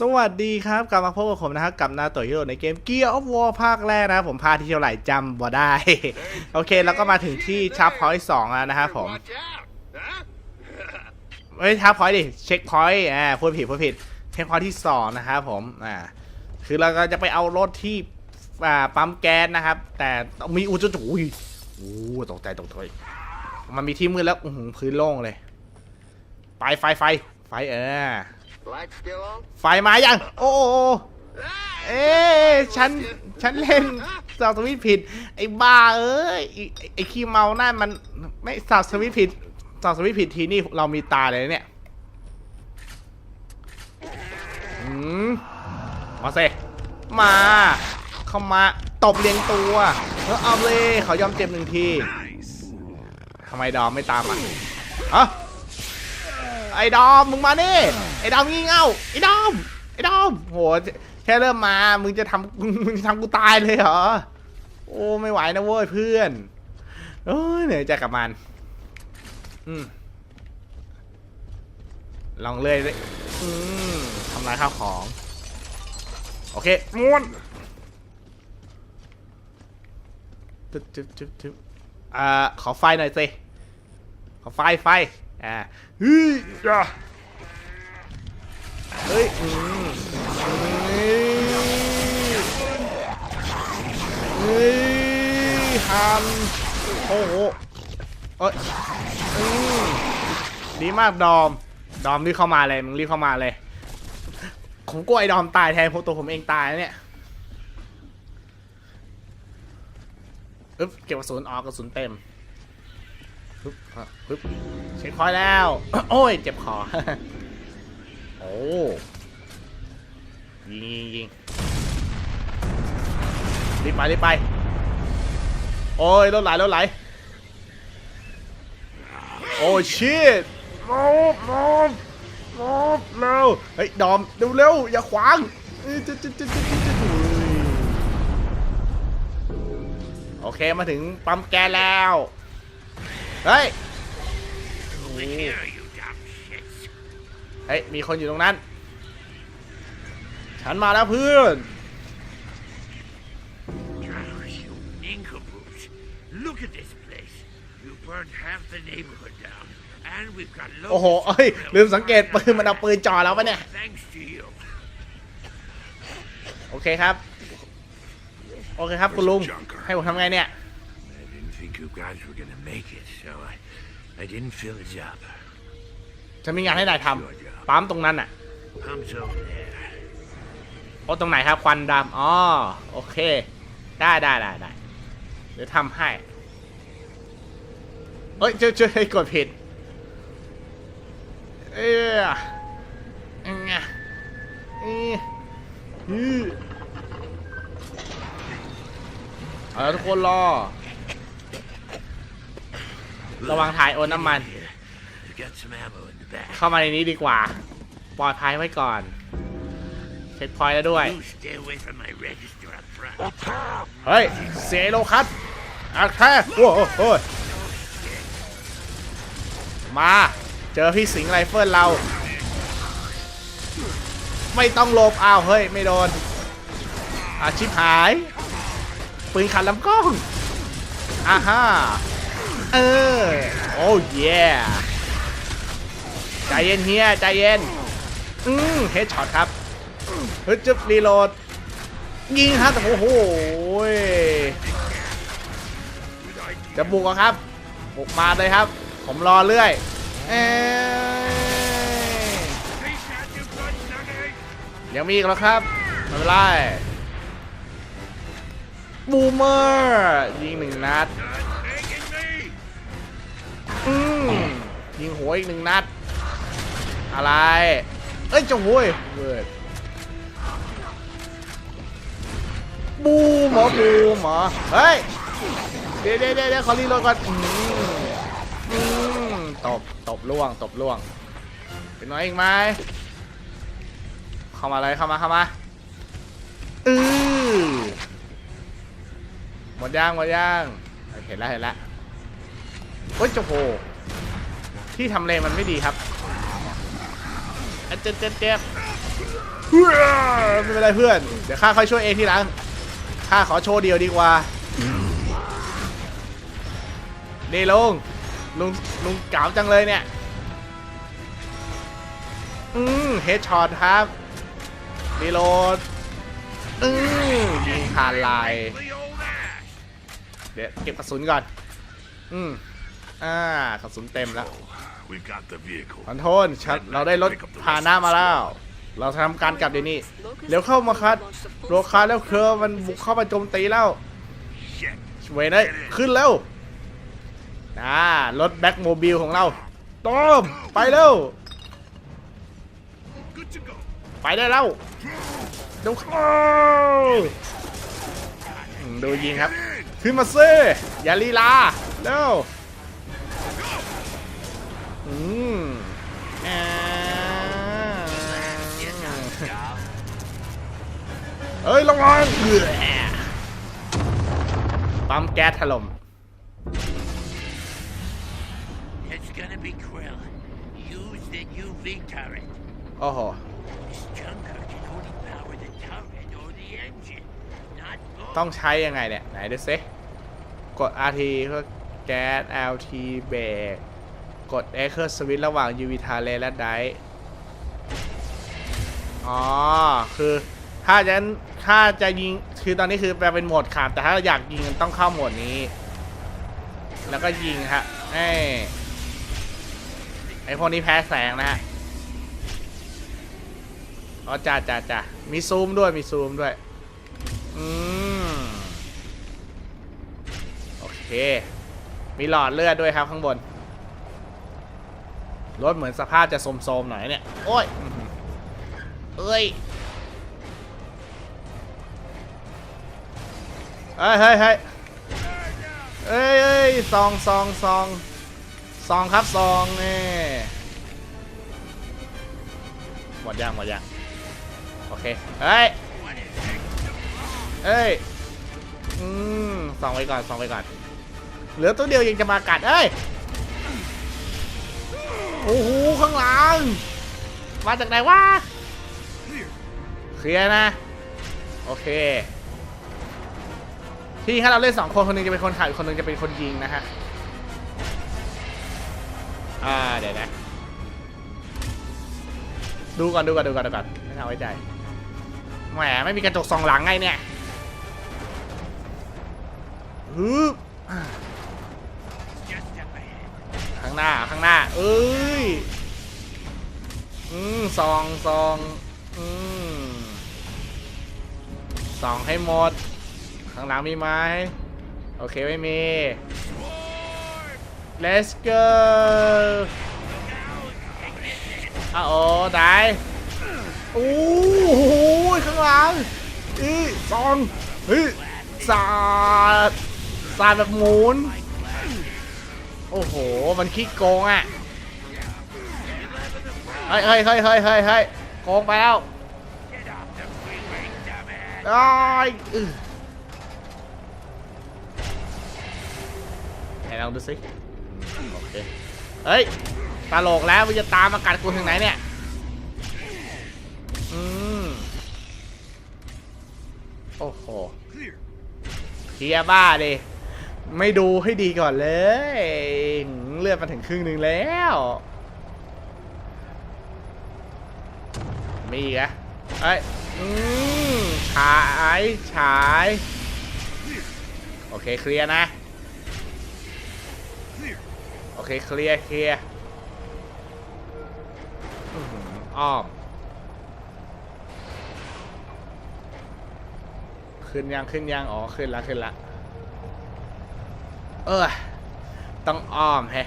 สวัสดีครับ กลับมาพบกับผมนะครับ กับนาโตฮิโร่ในเกม Gear of War ภาคแรกนะครับผมพาที่เท่าไหร่จำบ่ได้ โอเค แล้วก็มาถึงที่ชับพอยต์สองแล้วนะครับผมไม่ชับพอยต์ดิ เช็คพอยต์อ่าพูดผิดพูดผิด เช็คพอยต์ที่สองนะครับผมอ่าคือเราก็จะไปเอารถที่อ่าปั๊มแก๊สนะครับ แต่ต้องมีอุจจุอุ้ยโอ้ตกใจตกใจมันมีที่มืดแล้วอื้อหือพื้นโล่งเลยไฟไฟไฟไฟเออ ไฟมายัง โอ้โอ้โอ้ Hey! เอ๊ะฉัน ฉันเล่นสับสวิตช์ผิด ไอ้บ้าเอ้ย ไอ้ไอ้ไอ้ขี้เมานั่นมันไม่สับสวิตช์ผิดสับสวิตช์ผิดทีนี่เรามีตาเลยนะเนี่ยอืมมาเซมา เข้ามา ตบเรียงตัวแล้วเอาเลยเขายอมเจ็บหนึ่งทีทำไมดอมไม่ตามอะฮะ ไอ้ดอมมึงมานี่ไอ้ดอมงี่เง่าไอ้ดอมไอ้ดอมโหแค่เริ่มมามึงจะทำมึงจะทำกูตายเลยเหรอโอ้ไม่ไหวนะเว้ยเพื่อนโอ้ยเหนื่อยใจกับมันอืมลองเลยเลยอืมทำลายข้าวของ โอเคม้วนจึ๊บจึ๊บจึ๊บจึ๊บอ่าขอไฟหน่อยสิขอไฟไฟ อ่าเฮ้ยเฮ้ยเฮ้ยเฮ้ยฮันโอ้โหเอ้ยดีมากดอม ดอมรีบเข้ามาเลย มึงรีบเข้ามาเลย ผมกลัวไอ้ดอมตายแทนพราะตัวผมเองตายเนี่ยอึ๊บเก็บกระสุนออกกระสุนเต็ม ปึ๊บอะปึ๊บเช็คพอยแล้ว โอ้ย เจ็บคอ โอ้ยิงยิงยิงรีบไปรีบไป โอ้ยรถไหลรถไหล โอ้ชิตมอบมอบมอบเร็วเฮ้ย ดอม เร็วเร็วอย่าขวางโอเค มาถึงปั๊มแกแล้ว เฮ้ย Here, you dumb shit. เฮ้ย มีคนอยู่ตรงนั้น ฉันมาแล้วเพื่อน Gosh, you nincompoops. Look at this place. You burned half the neighborhood down. And we've got โอ้โห locusts เอ้ย to ลืมสังเกตปืนมันเอาปืนจ่อแล้วปะเนี่ย Thanks to you. โอเคครับ โอเคครับคุณลุง ให้ผมทำไงเนี่ย I didn't think you guys were gonna make it, so I, I didn't fill the job. จะมีงานให้นายทำปั๊มตรงนั้นอะ Pump's over there. โอ้ตรงไหนครับควันดำอ๋อโอเค ได้ได้ได้ได้เดี๋ยวทำให้เอ้ยช่วยช่วยกดผิดเอ้ยเอ้ยเอ้ยอือเอาละทุกคนรอ ระวังถ่ายโอนน้ำมัน เข้ามาในนี้ดีกว่า ปลอดภัยไว้ก่อนเช็คพอยต์แล้วด้วย เฮ้ย เซโลคัตอาแค่โอ้โหโอ้ยมา เจอพี่สิงไรเฟิลเรา ไม่ต้องหลบอ้าว เฮ้ย ไม่โดน อาชิบหาย ปืนขัดลำกล้องอ่าฮ่า เออ โอ้เย่ใจเย็นเฮียใจเย็น อืมเฮดช็อตครับฮ้ยจึ๊บรีโหลด ยิงครับแต่โอ้โหจะบุกเหรอครับ บุกมาเลยครับ ผมรอเรื่อย เอ้ย Peace out, you bloodsuckers! ยังมีอีกแล้วครับไม่เป็นไรบูมเมอร์ ยิงหนึ่งนัด ยิงหัวอีกหนึ่งนัด อะไร เอ้ยจะโวยเวิร์ดบูมหรอบูมหรอเฮ้ย เดี๋ยวเดี๋ยวเดี๋ยวขอรีโหลดก่อนอืมอืมตบ ตบล่วง ตบล่วง เป็นน้อยอีกไหมเข้ามาเลย เข้ามา เข้ามาอือหมดย่างหมดย่าง เห็นแล้วเห็นแล้วโอ้ยโจโห ที่ทำเลมันไม่ดีครับอะเจ็บเจ็บเจ็บไม่เป็นไรเพื่อน เดี๋ยวข้าค่อยช่วยเองทีหลังข้าขอโชว์เดียวดีกว่านี่ลุงลุงลุงเก๋าจังเลยเนี่ย อืมเฮดช็อตครับรีโหลดอืมยิงผ่านลาย The old ass. เดี๋ยวเก็บกระสุนก่อน อืมอ่ากระสุนเต็มแล้ว We've got the vehicle. ขอโทษฉันเราได้รถพาหน้ามาแล้ว เราทำการกลับเดี๋ยวนี้เดี๋ยวเข้ามาคัดโรคาแล้วเคอร์มันบุกเข้ามาโจมตีแล้ว Shit. เวยได้ขึ้นแล้วอ่ารถแบ็คโมบิลของเราต้อมไปเร็ว Good to go. ไปได้แล้วเดี๋ยวเข้าอืมดูยิงครับ ขึ้นมาซิอย่าลีลาเร็ว อืมอ่าเอ้ยระวังเอื้อปั๊มแก๊สถล่ม It's gonna be Krill. Use the UV turret. โอ้โห This junker can only power the turret or the engine, not both. ต้องใช้ยังไงเนี่ย ไหนดูซิกด RT เพื่อแก๊ส LT เบรก กด X เพื่อสวิตระหว่าง UV ทาเลและไดอ๋อ คือถ้าจะถ้าจะยิง คือตอนนี้คือแปลเป็นโหมดขับแต่ถ้าอยากยิงต้องเข้าโหมดนี้ แล้วก็ยิงฮะไอ้ไอพวกนี้แพ้แสงนะฮะ อ๋อจ้าจ้าจ้ามีซูมด้วยมีซูมด้วย อืม โอเค มีหลอดเลือดด้วยครับข้างบน รถเหมือนสภาพจะโสมๆหน่อยเนี่ย โอ้ย เอ้ยเฮ้ยเฮ้ยเฮ้ยเอ้ยซองซองซองซองครับซองนี่หมดยังหมดยังโอเค เฮ้ย เอ้ย อืม ส่องไว้ก่อน ส่องไว้ก่อน เหลือตัวเดียวยังจะมากัด เอ้ย โอ้โหข้างหลัง มาจากไหนวะเคลียร์นะ โอเค ที่ถ้าเราเล่นสองคน คนหนึงจะเป็นคนขับอีกคนหนึงจะเป็นคนยิงนะฮะ อ่าเดี๋ยวนะ ดูก่อนดูก่อนดูก่อนดูก่อนไม่เอาไว้ใจ แหมไม่มีกระจกสองหลังไงเนี่ยฮึบ Just up ahead. ข้างหน้าข้างหน้า เอ้ย อืมซองซองอืมสองให้หมด ข้างหลังมีไหมโอเคไม่มี let's go อ้าวโอ้ได้โอ้โหข้างหลังอีสองเฮ้ยสาดสาดแบบหมุน โอ้โห มันขี้โกงอะ เฮ้ยเฮ้ยเฮ้ยเฮ้ยเฮ้ยโกงไปแล้ว Get off the freeway, dumbass. อ้อือไหนลองดูสิโอเค เฮ้ย ตลกแล้วมันจะตามมากัดกูถึงไหนเนี่ย อืม โอ้โหเคลียบ้าดิ ไม่ดูให้ดีก่อนเลย เลือดมาถึงครึ่งหนึ่งแล้ว มีอีกอะเอ้ยอืมฉายฉาย โอเค เคลียร์นะ โอเค เคลียร์เคลียร์อ้อหืออ้อมขึ้นยัง ขึ้นยัง อ๋อ ขึ้นละขึ้นละ เออ ต้องอ้อมแฮะ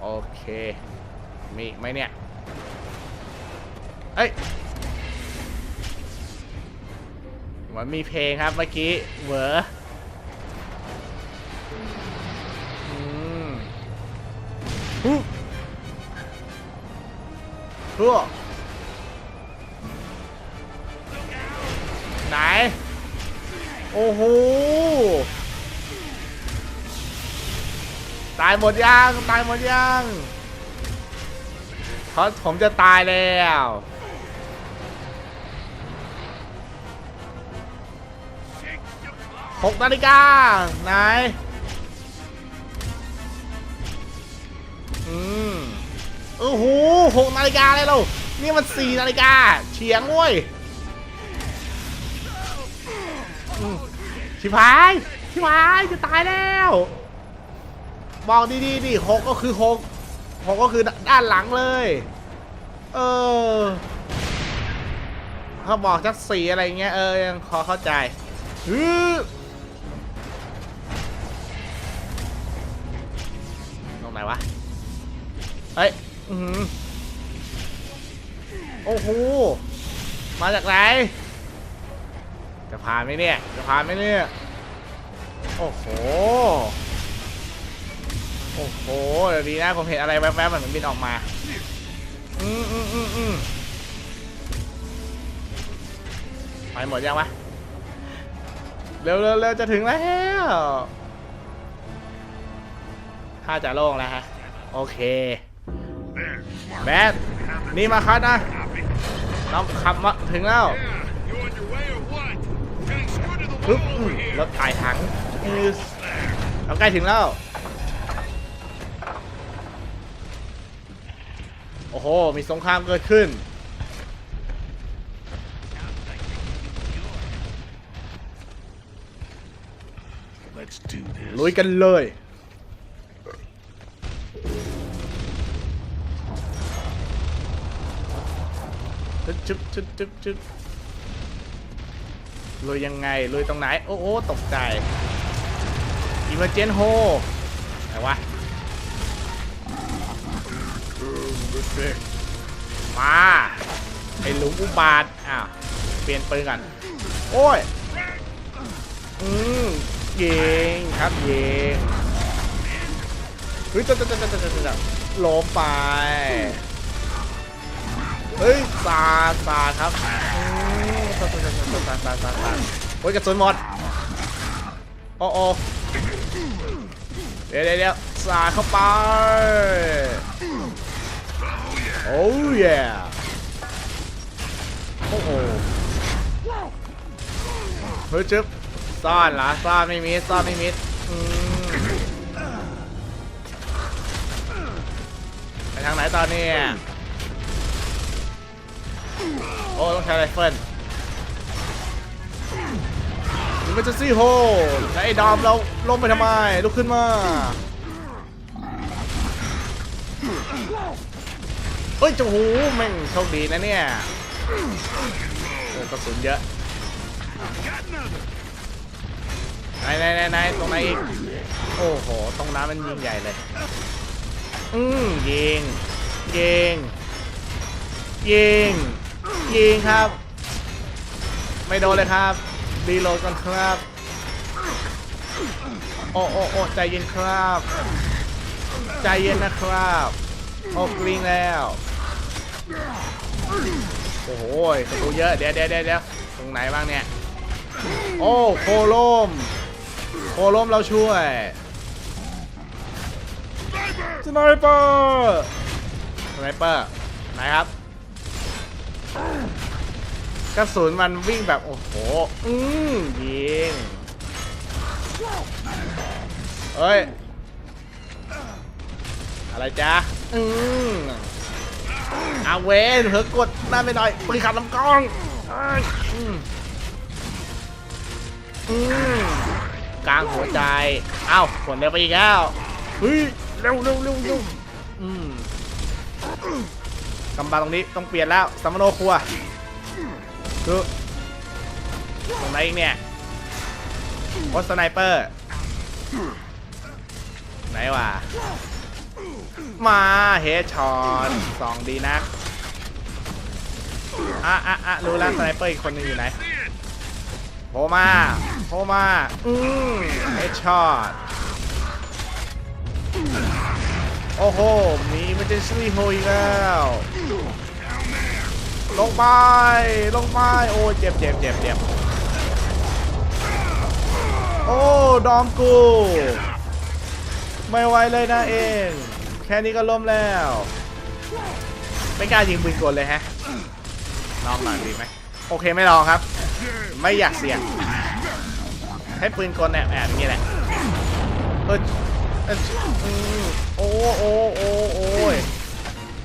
โอเค มีอีกไหมเนี่ย เอ้ยเหมือนมีเพลงครับเมื่อกี้เหวออืมฮู้ฮู้ไหน โอ้โหายหมดยังตายหมดยังเพราะผมจะตายแล้วหกนาฬิกาไหนอืมโอ้โหหกนาฬิกาเลยเรานี่มันสี่นาฬิกาเฉียงเว้ยอืมชิบหายชิบหายจะตายแล้ว บอกดีๆดิหกก็คือหกหกก็คือด้านหลังเลย เออเขาบอกจักสีอะไรเงี้ยเออยังพอเข้าใจฮึตรงไหนวะ เฮ้ยอือโอ้โห มาจากไหน จะผ่านไหมเนี่ย จะผ่านไหมเนี่ย โอ้โห โอ้โหเดี๋ยวดีนะผมเห็นอะไรแวบๆเหมือนมันบินออกมา อืมอืมอืมอืมไปหมดยังวะ เร็วเร็วเร็วจะถึงแล้ว ถ้าจะโล่งแล้วฮะ โอเค แบท นี่มาคัดนะน้องขับมาถึงแล้วปึ๊บรถถ่ายถังอือเราใกล้ถึงแล้ว โอ้โห มีสงครามเกิดขึ้น Let's do this. ลุยกันเลย จุ๊บจุ๊บจุ๊บจุ๊บจุ๊บลุยยังไงลุยตรงไหน โอ้โหตกใจอิมเมอร์เจนโฮ มาไอหลุมอุบาทอ้าวเปลี่ยนปืนกันโอ้ยอืมเยิงครับเยิงเฮ้ยจะจะจะจะจะจะจะล้มไปเฮ้ยสาสาครับอืมสาสาสาสาสาสาสาโอ้ยกระสุนหมดโอ้โอ้เดี๋ยวเดี๋ยวสาเข้าไป โอ้ยโอ้โหเฮ้ยจึ๊บซ่อนเหรอซ่อนไม่มิดซ่อนไม่มิดไปทางไหนตอนนี้โอ้ต้องใช้ไรเฟิลมันจะซี่โฮแล้วไอ้ดอมเราลงไปทำไมลุกขึ้นมา เฮ้ยจูหูแม่งโชคดีนะเนี่ยกระสุนเยอะไหนไหนไหนไหนตรงไหนอีกโอ้โหตรงนั้นมันยิงใหญ่เลย อืมยิงยิงยิงยิงครับ ไม่โดนเลยครับรีโหลดก่อนครับ โอ้โอ้โอ้ใจเย็นครับ ใจเย็นนะครับ โอ้กริงแล้ว โอ้โหศัตรูเยอะเดี๋ยวเดี๋ยวเดี๋ยวเดี๋ยวตรงไหนบ้างเนี่ย โอ้โคโลม โคโลมเราช่วยสไนเปอร์สไนเปอร์ไหนครับกระสุนมันวิ่งแบบ โอ้โห อืมยิงเอ้ย อะไรจ๊ะ อืมอาเวนเถอกดหน้าไปหน่อยปืนขัดลำกล้องอืมอืมกลางหัวใจเอ้าผลเร็วไปอีกแล้วเฮ้ยเร็วเร็วเร็วเร็วอืมกำบังตรงนี้ต้องเปลี่ยนแล้วสัมมโนครัวคือตรงไหนอีกเนี่ยโอสไนเปอร์ไหนวะ มาเฮดช็อตสองดีนะอะอะอะรู้แล้วสไนเปอร์อีกคนหนึงอยู่ไหนโผล่มาโผล่มาอืมเฮดช็อตโอ้โห มีมันจะช่วยโฮอีกแล้วลงไป ลงไป โอ้เจ็บเจ็บเจ็บเจ็บโอ้ ดอมกู ไม่ไหวเลยนะเอง แค่นี้ก็ล้มแล้ว ไม่กล้ายิงปืนกลเลยฮะลองหน่อยดีไหมโอเคไม่ลองครับ ไม่อยากเสี่ยงให้ปืนกลแอบแอบอย่างนี้แหละเออเอออืมโอ้โอ้โอ้โอ้ย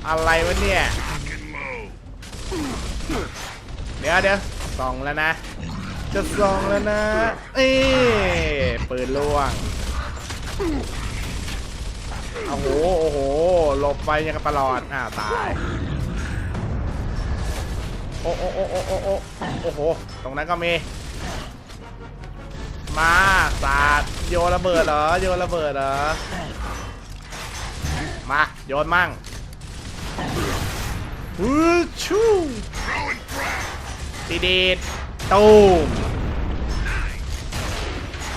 อะไรวะเนี่ย เดี๋ยวเดี๋ยวส่องแล้วนะ จะส่องแล้วนะ เอ้ปืนล่วง โอ้โห โอ้โห หลบไปยังกับปลอดอ่าตาย โอ้โอ้โอ้โอ้โอ้โอ้โอ้โห ตรงนั้นก็มี มาสาดโยนระเบิดเหรอ โยนระเบิดเหรอ มา โยนมั่งวูชูตีดีดตูม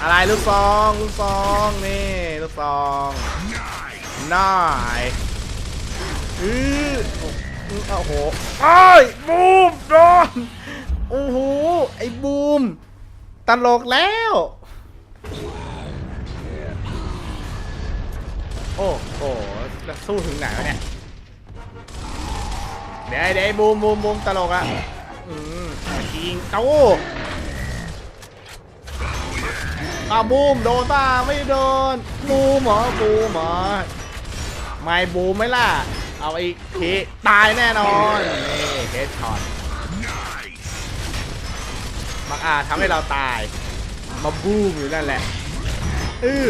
อะไรลูกซอง ลูกซอง นี่ ลูกซอง น่ายอือโอ้โหไอ้บูมโดนโอ้โห ไอ้บูม ตลกแล้ว โอ้โหสู้ถึงไหนวะเนี่ย เดี๋ยวเดี๋ยวไอ้บูมบูมบูมตลกอะอืมยิงเต้าอ้าบูมโดนป่ะไม่โดนบูมเหรอบูมเหรอ ไม่บูมไหมล่ะ เอาอีกทีตายแน่นอนนี่เฮดช็อตมักอาจทำให้เราตาย มาบูมอยู่นั่นแหละอือ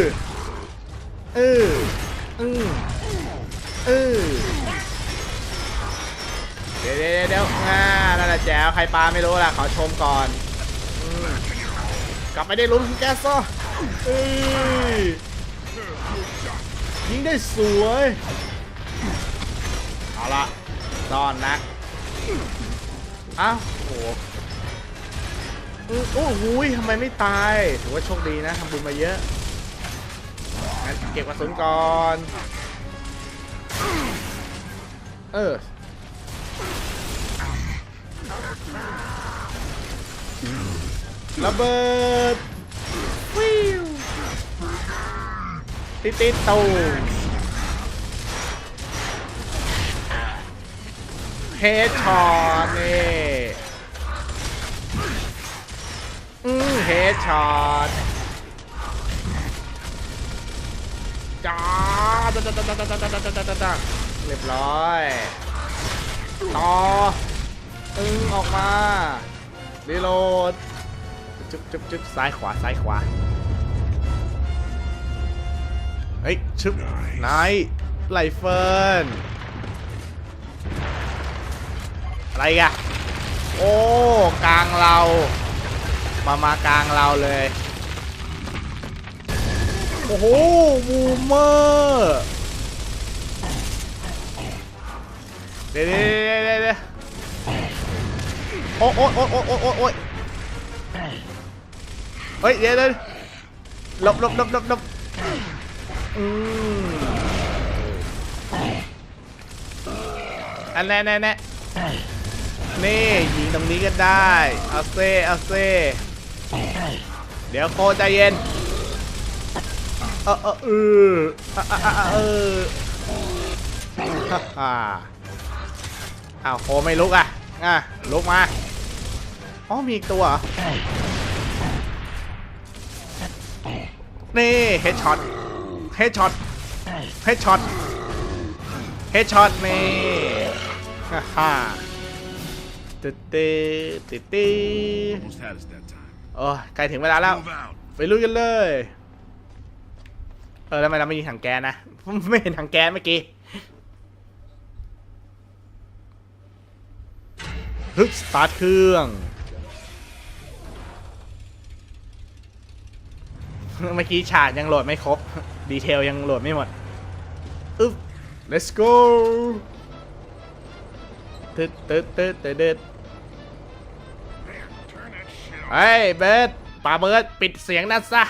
อืออืออือเดี๋ยวเดี๋ยวเดี๋ยวอ่านั่นแหละแจ๋วใครปลาไม่รู้ล่ะขอชมก่อนอืมกลับไปได้ลุ้นแก๊สซะเอ้ ยยิงได้สวย เอาละซ่อนนะอ้าวโอ้โหอือโอ้โหยทำไมไม่ตาย ถือว่าโชคดีนะทำบุญมาเยอะงั้นเก็บกระสุนก่อน เออระเบิด ติดติดตูเฮดช็อตนี่อืมเฮดช็อตจ้าจ้าจ้าจ้าจ้าจ้าจ้าจ้าจ้าจ้าจ้าเรียบร้อย ต่ออึ้งออกมารีโหลดจุ๊บจุ๊บจุ๊บซ้ายขวาซ้ายขวา เฮ้ยชึบนายไลเฟิร์นอะไรอีกอะโอ้กลางเรา มามากลางเราเลย โอ้โหบูมเมอร์เดี๋ยวเดี๋ยวเดี๋ยวเดี๋ยวโอ้โอ้โอ้โอ้โอ้โอ้โอ้ยเฮ้ยเดี๋ยวเดี๋ยวหลบหลบหลบหลบหลบ อันแน่แน่แน่นี่ยิงตรงนี้ก็ได้ เอาเซเอาเซเดี๋ยวโคใจเย็น เออเออเออเออฮ่าอ้าวโคไม่ลุกอะ อะ ลุกมา อ๋อ มีอีกตัวนี่เฮดช็อต เฮดช็อตเฮดช็อตเฮดช็อตนี่ฮ่าฮ่าตึ๊ดตึ๊ดตึ๊ดตึ๊ด Almost had us that time. โอ้ยใกล้ถึงเวลาแล้ว Move out. ไปลุยกันเลย เออแล้วทำไมเราไม่ยิงถังแก๊สนะไม่เห็นถังแก๊สเมื่อกี้ฮึบสตาร์ทเครื่องเมื่อกี้ฉากยังโหลดไม่ครบ ดีเทลยังโหลดไม่หมดอึ๊บ let's go ตึ๊ดตึ๊ดตึ๊ดตึ๊ดตึ๊ด Man, turn that shit off. เฮ้ยเบิร์ดป่าเบิร์ดปิดเสียงนั่นซะ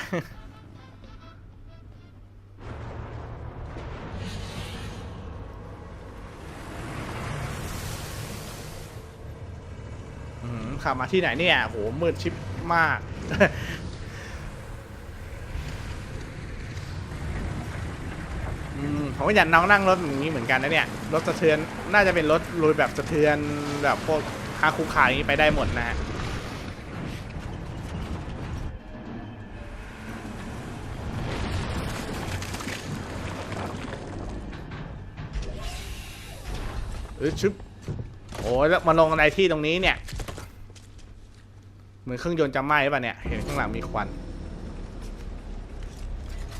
อืมขับมาที่ไหนเนี่ยโหมืดชิบมาก อืมผมก็อยากน้องนั่งรถอย่างนี้เหมือนกันนะเนี่ย รถสะเทือนน่าจะเป็นรถลุยแบบสะเทือนแบบพวกฮาคุคาอย่างนี้ไปได้หมดนะฮะเออชึบโอ้ยแล้วมาลงอะไรที่ตรงนี้เนี่ย เหมือนเครื่องยนต์จะไหม้ป่ะเนี่ย เห็นข้างหลังมีควัน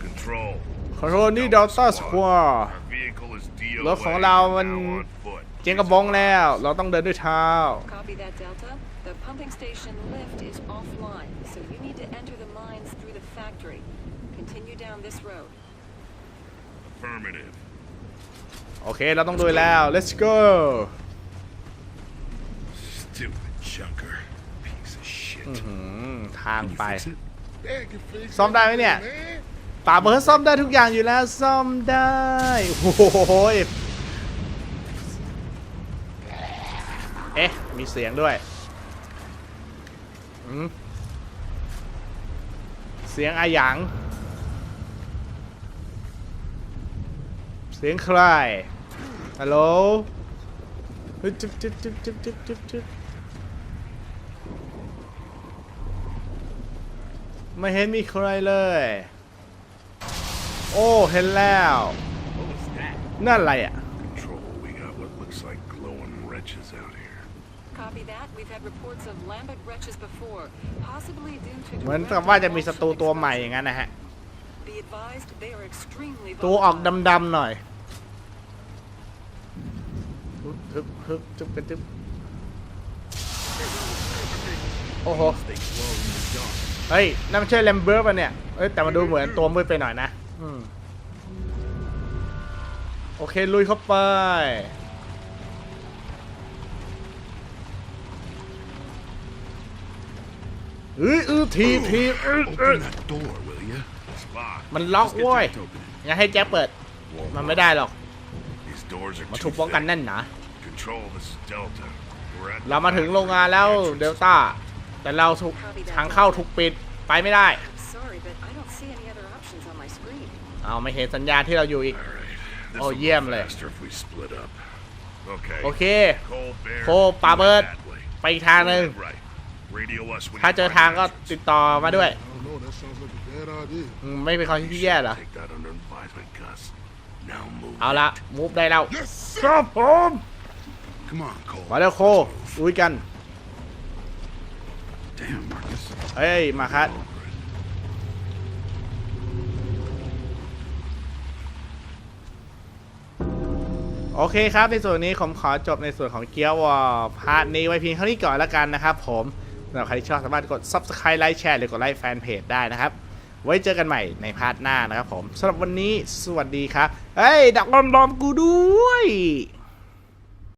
Control. ขอโทษนี่ดอลต้าสควอ Our vehicle is DOA. รถของเรามัน now on foot. เจงกระบองแล้ว เราต้องเดินด้วยเท้า Copy that, Delta. The pumping station lift is offline, so you need to enter the mines through the factory. Continue down this road. Affirmative. โอเค เราต้องด้วยแล้ว let's go Stupid junker. Piece of shit. อืมทาง Can you ไป fix it? Yeah, I can fix ซ่อมได้ไหมเนี่ย it, man. ป่าเบิร์ดซ่อมได้ทุกอย่างอยู่แล้วซ่อมได้โอ้โหยเอ๊ะ มีเสียงด้วยอืมเสียงอาหยัง เสียงใครฮัลโหลจึ๊บจึ๊บจึ๊บจึ๊บจึ๊บจึ๊บจึ๊บไม่เห็นมีใครเลย โอ้เห็นแล้ว What was that? นั่นอะไรอะ Control. We got what looks like glowing wretches out here. Copy that. We've had reports of lambent wretches before, possibly due to เหมือน direct กับว่าจะมีศัตรู emulsion ตัวใหม่อ exposure. ย่างนั้นนะฮะ Be advised, they are extremely ตัวออก volatile. ดำๆหน่อยฮึบฮึบฮึบจึ๊บกระจึ๊บโอ้โห They glow in the dark. เฮ้ยนั่นไม่ใช่แลมเบอร์ป่ะเนี่ยเอ้ยแต่มันดูเหมือนตัวมืดไปหน่อยนะ อืมโอเค ลุยเข้าไปเฮ้ยอือทีบทีบอืออือ Open that door, will you? It's locked. มันล็อก Let's get เว้ย Jack to open it. อย่าให้แจ๊บเปิด Won't มันไม่ได้หรอก These doors are มัน too ถูกป้องกัน thick. แน่นหนา Control, this is Delta. We're at เรามาถึงโรงงานแล้วเดลต้า แต่เราถูกทางเข้าถูกปิด ไปไม่ได้ เอาไม่เห็นสัญญาณที่เราอยู่อีก All right. This Oh, will yeah, go mle. faster if we split up. Okay. โอเค Cole Bear. Cole, you Pabert. head that way. ไปอีกทางหนึ่ง Go ahead, right. Radio us when ถ้า you เจอ find ทาง an ก็ entrance. ติดต่อมาด้วย I don't know. That sounds like a bad idea. อืมไม่เป็นความคิด You ที่แย่ should เหรอ Take that under advisement, Gus. Now move. เอาละมูฟได้แล้ว Yes, ครับผม Come on, Cole. มาแล้วโคลุยกัน Damn, Marcus. เฮ้ย มาครั โอเคครับ ในส่วนนี้ผมขอจบในส่วนของเกียร์วอลพาร์ทนี้ไว้เพียงเท่านี้ก่อนละกันนะครับผมสำหรับใครที่ชอบสามารถกด subscribe ไลค์แชร์หรือกดไลค์แฟนเพจได้นะครับ ไว้เจอกันใหม่ในพาร์ทหน้านะครับผมสำหรับวันนี้สวัสดีครับเฮ้ยดักลอมๆกูด้วย